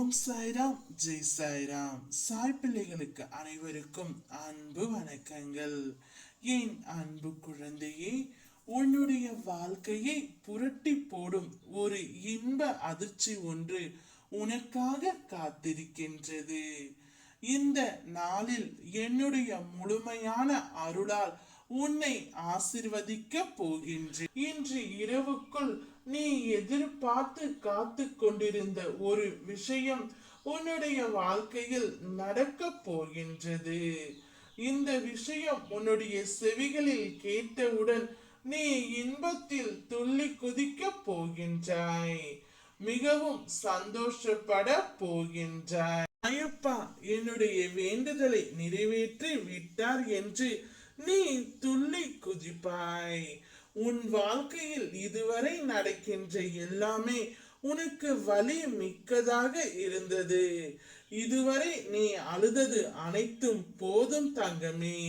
ஓம் சாய்ராம். ஜெய் சாய்ராம். சாய் பிள்ளைகளுக்கு அனைவருக்கும் அன்பு வணக்கங்கள். என் அன்பு குழந்தையே உன்னுடைய வாழ்க்கையை புரட்டி போடும் ஒரு இன்ப அதிர்ச்சி ஒன்று உனக்காக காத்திருக்கின்றது. இந்த நாளில் என்னுடைய முழுமையான அருளால் உன்னை ஆசிர்வதிக்க போகின்றேன். இன்று இரவுக்குள் நீ எதிர்பார்த்து காத்து கொண்டிருந்த ஒரு விஷயம் உன்னுடைய வாழ்க்கையில் நடக்க போகின்றது. இந்த விஷயம் உன்னுடைய செவிகளில் கேட்டவுடன் நீ இன்பத்தில் துள்ளி குதிக்க போகின்றாய். மிகவும் சந்தோஷப்பட போகின்றாய். ஐயப்பா என்னுடைய வேண்டுதலை நிறைவேற்றி விட்டார் என்று நீ துள்ளி குதிப்பாய். உன் வாழ்க்கையில் இதுவரை நடக்கின்ற எல்லாமே உனக்கு வலி மிக்கதாக இருந்தது. இதுவரை நீ அழுதது அனைத்தும் போதும் தங்கமே.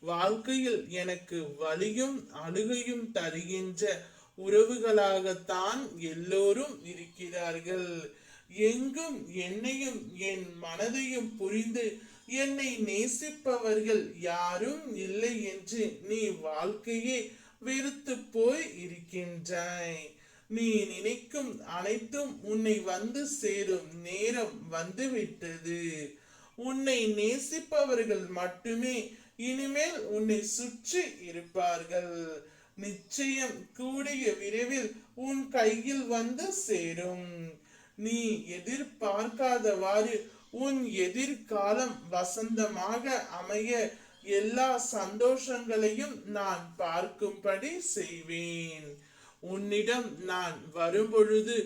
வாழ்க்கையில் எனக்கு வலியும் அழுகையும் தருகின்ற உறவுகளாகத்தான் எல்லோரும் இருக்கிறார்கள். எங்கும் என்னையும் என் மனதையும் புரிந்து என்னை நேசிப்பவர்கள் யாரும் இல்லை என்று நீ வாழ்க்கையே வெறுத்து போய் இருக்கின்றாய். நீ நினைக்கும் அனைத்தும் உன்னை வந்து சேரும் நேரம் வந்துவிட்டது. உன்னை நேசிப்பவர்கள் மட்டுமே இனிமேல் உன்னை சுற்றி இருப்பார்கள். நிச்சயம் கூடிய விரைவில் உன் கையில் வந்து சேரும். நீ எதிர்பார்க்காதவாறு உன் எதிர்காலம் வசந்தமாக அமைய எல்லா சந்தோஷங்களையும் நான் பார்க்கும்படி செய்வேன். உன்னிடம் நான் வரும்பொழுது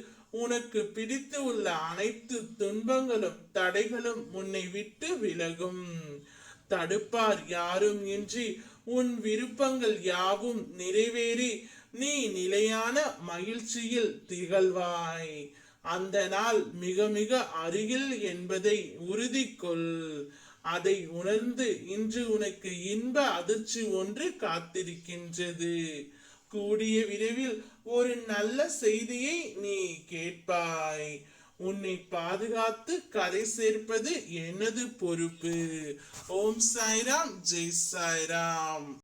உனக்கு பிடித்து உள்ள அனைத்து துன்பங்களும் தடைகளும் உன்னை விட்டு விலகும். தடுப்பார் யாரும் இன்றி உன் விருப்பங்கள் யாவும் நிறைவேறி நீ நிலையான மகிழ்ச்சியில் திகழ்வாய். அந்த நாள் மிக மிக அருகில் என்பதை உறுதி கொள் அதை உணர்ந்து இன்று உனக்கு இன்ப அதிர்ச்சி ஒன்று காத்திருக்கின்றது. கூடிய விரைவில் ஒரு நல்ல செய்தியை நீ கேட்பாய். உன்னை பாதுகாத்து கரை சேர்ப்பது எனது பொறுப்பு. ஓம் சாய்ராம் ஜெய் சாய்ராம்.